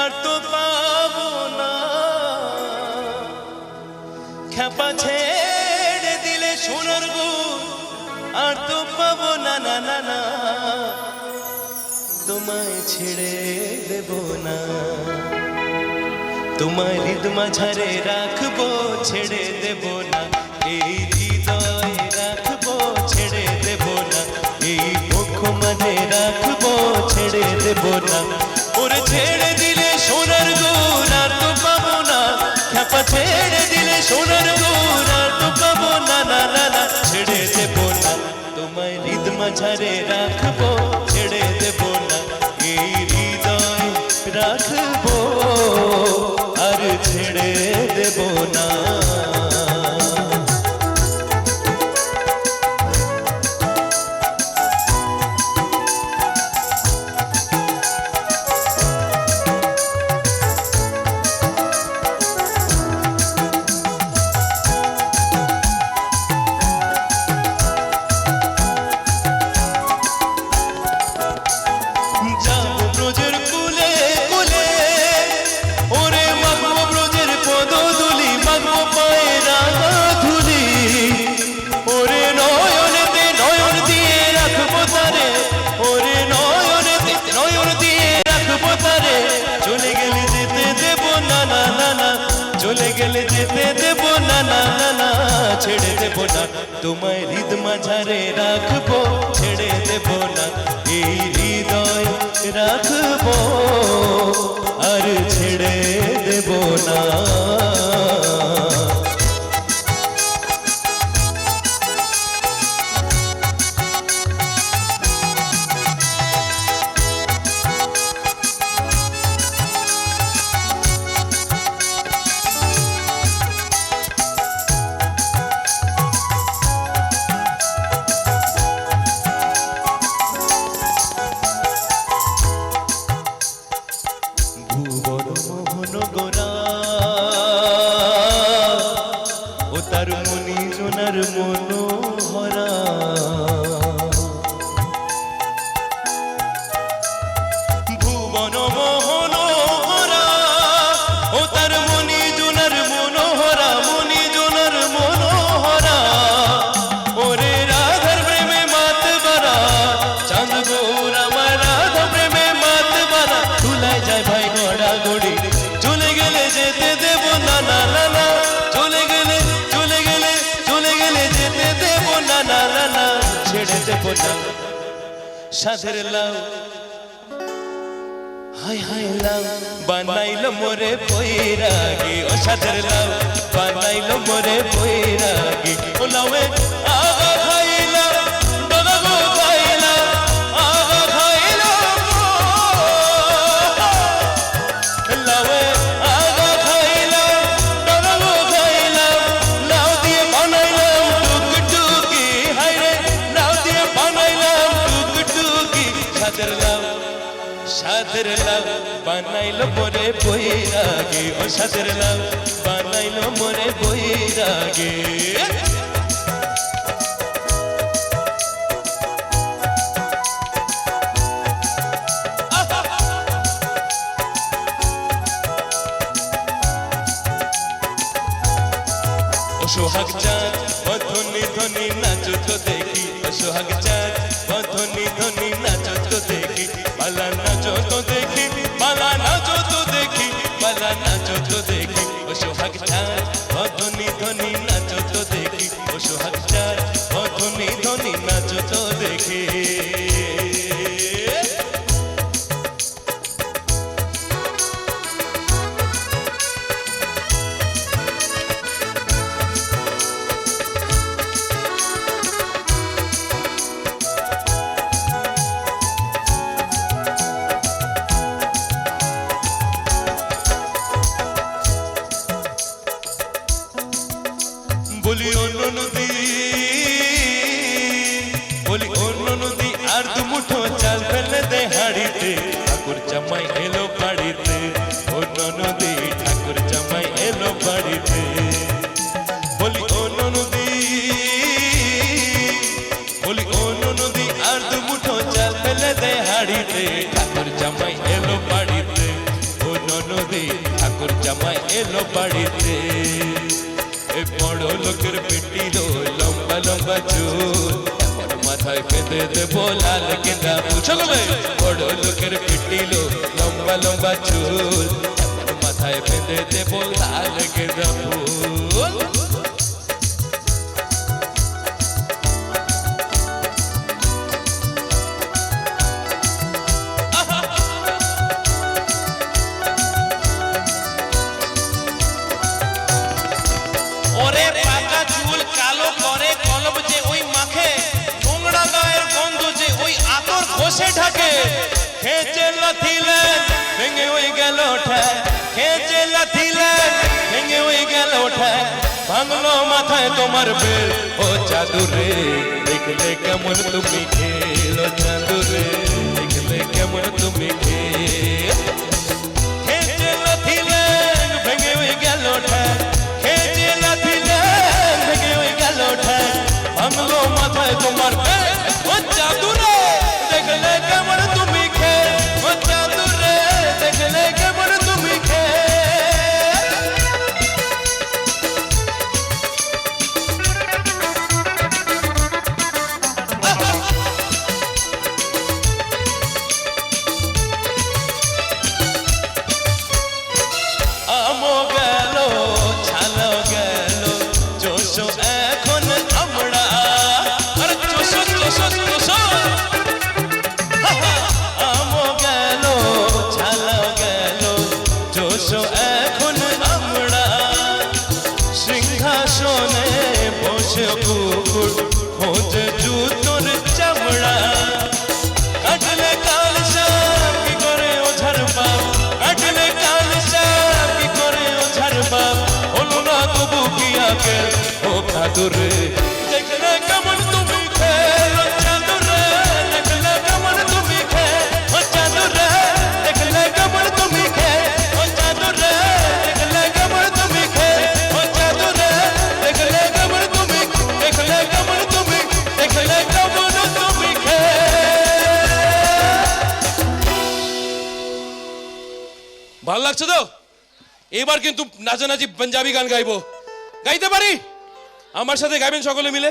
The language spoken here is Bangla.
আর তো পাবো না। ছেড়ে দিলে সোনার আর তো পাবো না না না না। তোমায় ছেড়ে দেব না। হৃদ মাঝারে রাখব, ছেড়ে দেব না। এই হৃদয় রাখব, ছেড়ে দেব না। এই মুখ মানে রাখব, ছেড়ে দেব না। ওরে ছেড়ে সোনার আর তো পাবো না না ছেড়ে দেবো না। তোমায় হৃদ মাঝারে রাখব। গেলে যেতে দেব না না না ছেড়ে দেব না তোমায় হৃদ মাঝারে রাখব দেব না। সাধের লাউ। হাই হাই, লাউ। বানাইল মোরে বৈরাগী। ও সাধের লাউ। বানাইল মোরে বৈরাগী। ও লাউয়ে সাদের লাভ বানাইলো মোরে বৈরাগে। ও সাদের লাভ বানাইলো মোরে বৈরাগে। ও সোহাগ চাঁদ, ও ধনি ধনি নাচো তো দেখি সোহাগ চাঁদ ও বলি অন্য নদী বলি অন্য নদী আর দু মুঠো চাল ফেলে দে হাড়িতে। ঠাকুর জামাই এলো বাড়িতে। অন্য নদী ঠাকুর জামাই এলো বাড়িতে। বলি অন্য নদী বলি অন্য নদী আর দু মুঠো চাল ফেলে দে হাড়িতে। ঠাকুর জামাই এলো বাড়িতে। অন্য ননদে, ঠাকুর জামাই এলো বাড়িতে। এ বড় লোকের পেটি লম্বা লম্বা চুল এখন মাথায় বেঁধে দেব লাল গেঁদা চলো। বড় লোকের পেটি লম্বা লম্বা চুল এখন মাথায় বেঁধে দেব লাল গেঁদা ফুল ঢাকে খেচে লাথিলে ভেঙে ওই গেল ঠ্যাক খেচে লাথিলে ভেঙে ওই গেল ওঠা। ভাঙলো মাথায় তোমার বেল। ও চাদুরে দেখলে কেমন তুমি খেলো চাদুরে। দেখলে কেমন তুমি ও কাদুরে দেখলে কেমন তুমি খেল চাঁদুরে দেখলে কেমন তুমি খেল চাঁদুরে দেখলে কেমন তুমি খেল চাঁদুরে দেখলে কেমন তুমি খেল চাঁদুরে দেখলে কেমন তুমি, দেখলে কেমন তুমি, দেখলে কেমন তুমি খেল ভালো লাগছে তো? এবার কিন্তু নাচানাচি পাঞ্জাবি গান গাইবো। গাইতে পারি? আমার সাথে গাইবেন সকলে মিলে?